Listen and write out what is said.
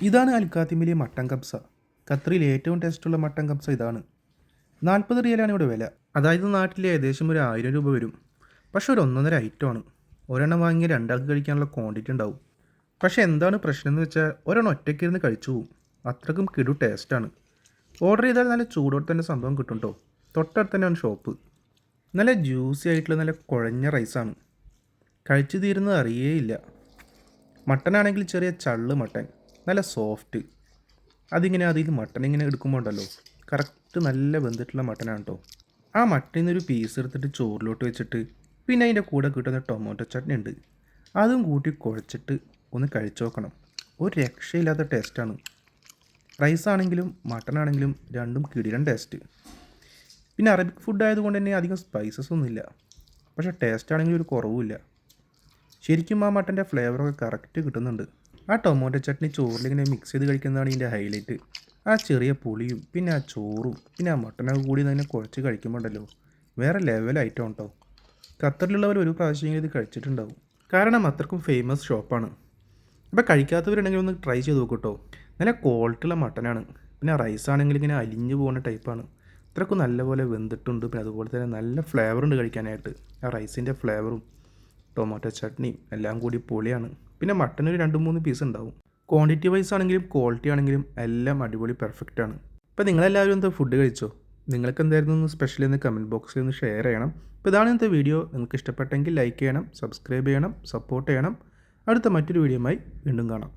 ഇതാണ് അൽക്കാത്തിമിലെ മട്ടൻ കബ്സ. ഖത്തറിൽ ഏറ്റവും ടേസ്റ്റുള്ള മട്ടൻ കബ്സ ഇതാണ്. നാൽപ്പത് റിയലാണ് ഇവിടെ വില. അതായത് നാട്ടിൽ ഏകദേശം ഒരു ആയിരം രൂപ വരും. പക്ഷെ ഒരു ഒന്നൊന്നര ഐറ്റമാണ് ഒരെണ്ണം വാങ്ങിയ രണ്ടാൾക്ക് കഴിക്കാനുള്ള ക്വാണ്ടിറ്റി ഉണ്ടാവും. പക്ഷെ എന്താണ് പ്രശ്നം എന്ന് വെച്ചാൽ ഒരെണ്ണം ഒറ്റയ്ക്കിരുന്ന് കഴിച്ചു പോകും അത്രക്കും കിടു ടേസ്റ്റാണ് ഓർഡർ ചെയ്താൽ നല്ല ചൂടോടെ തന്നെ സംഭവം കിട്ടും കേട്ടോ തൊട്ടടുത്ത് തന്നെയാണ് ഷോപ്പ് നല്ല ജ്യൂസി ആയിട്ടുള്ള നല്ല കുഴഞ്ഞ റൈസാണ് കഴിച്ചു തീരുന്നത് അറിയേയില്ല മട്ടനാണെങ്കിൽ ചെറിയ ചള്ള് മട്ടൻ. നല്ല സോഫ്റ്റ് അതിങ്ങനെ അതിൽ മട്ടൺ ഇങ്ങനെ എടുക്കുമ്പോൾ ഉണ്ടല്ലോ. കറക്റ്റ് നല്ല വെന്തിട്ടുള്ള മട്ടനാണ് കേട്ടോ ആ മട്ടനിൽ നിന്നൊരു പീസ് എടുത്തിട്ട് ചോറിലോട്ട് വെച്ചിട്ട് പിന്നെ അതിന്റെ കൂടെ കിട്ടുന്ന ടൊമാറ്റോ ചട്നി ഉണ്ട്. അതും കൂട്ടി കുഴച്ചിട്ട് ഒന്ന് കഴിച്ചു നോക്കണം. ഒരു രക്ഷയില്ലാത്ത ടേസ്റ്റാണ് റൈസ് ആണെങ്കിലും മട്ടൺ ആണെങ്കിലും രണ്ടും കിടിലൻ ടേസ്റ്റ് പിന്നെ അറബിക് ഫുഡ് ആയതുകൊണ്ട് തന്നെ അധികം സ്പൈസസ് ഒന്നുമില്ല പക്ഷേ ടേസ്റ്റ് ആണെങ്കിലും ഒരു കുറവുമില്ല. ശരിക്കും ആ മട്ടന്റെ ഫ്ലേവറൊക്കെ കറക്റ്റ് കിട്ടുന്നുണ്ട്. ആ ടൊമാറ്റോ ചട്നി ചോറിലിങ്ങനെ മിക്സ് ചെയ്ത് കഴിക്കുന്നതാണ് ഇതിന്റെ ഹൈലൈറ്റ് ആ ചെറിയ പുളിയും പിന്നെ ആ ചോറും പിന്നെ ആ മട്ടനൊക്കെ കൂടി തന്നെ കുഴച്ച് കഴിക്കുമ്പോൾ ഉണ്ടല്ലോ വേറെ ലെവൽ ഐറ്റം ഉണ്ടോ ഖത്തറിലുള്ളവർ ഒരു പ്രാവശ്യം ഇത് കഴിച്ചിട്ടുണ്ടാവും. കാരണം അത്രക്കും ഫേമസ് ഷോപ്പാണ് അപ്പോൾ കഴിക്കാത്തവരുണ്ടെങ്കിൽ ഒന്ന് ട്രൈ ചെയ്ത് നോക്കൂ കേട്ടോ നല്ല ക്വാളിറ്റിയുള്ള മട്ടനാണ് പിന്നെ റൈസ് ആണെങ്കിൽ ഇങ്ങനെ അലിഞ്ഞു പോകുന്ന ടൈപ്പാണ് ഇത്രക്കും നല്ലപോലെ വെന്തിട്ടുണ്ട്. പിന്നെ അതുപോലെ തന്നെ നല്ല ഫ്ലേവർ ഉണ്ട് കഴിക്കാനായിട്ട്. ആ റൈസിന്റെ ഫ്ലേവറും ടൊമാറ്റോ ചട്നിയും എല്ലാം കൂടി പൊളിയാണ്. പിന്നെ മട്ടൻ ഒരു രണ്ട് മൂന്ന് പീസ് ഉണ്ടാവും. ക്വാണ്ടിറ്റി വൈസ് ആണെങ്കിലും ക്വാളിറ്റി ആണെങ്കിലും എല്ലാം അടിപൊളി പെർഫെക്റ്റ് ആണ്. ഇപ്പം നിങ്ങളെല്ലാവരും എന്താ ഫുഡ് കഴിച്ചോ? നിങ്ങൾക്ക് എന്തായിരുന്നു ഒന്ന് സ്പെഷ്യൽ എന്ന് കമന്റ് ബോക്സിൽ ഒന്ന് ഷെയർ ചെയ്യണം. അപ്പോൾ ഇതാണ് ഇന്നത്തെ വീഡിയോ നിങ്ങൾക്ക് ഇഷ്ടപ്പെട്ടെങ്കിൽ ലൈക്ക് ചെയ്യണം സബ്സ്ക്രൈബ് ചെയ്യണം സപ്പോർട്ട് ചെയ്യണം. അടുത്ത മറ്റൊരു വീഡിയോയുമായി വീണ്ടും കാണാം.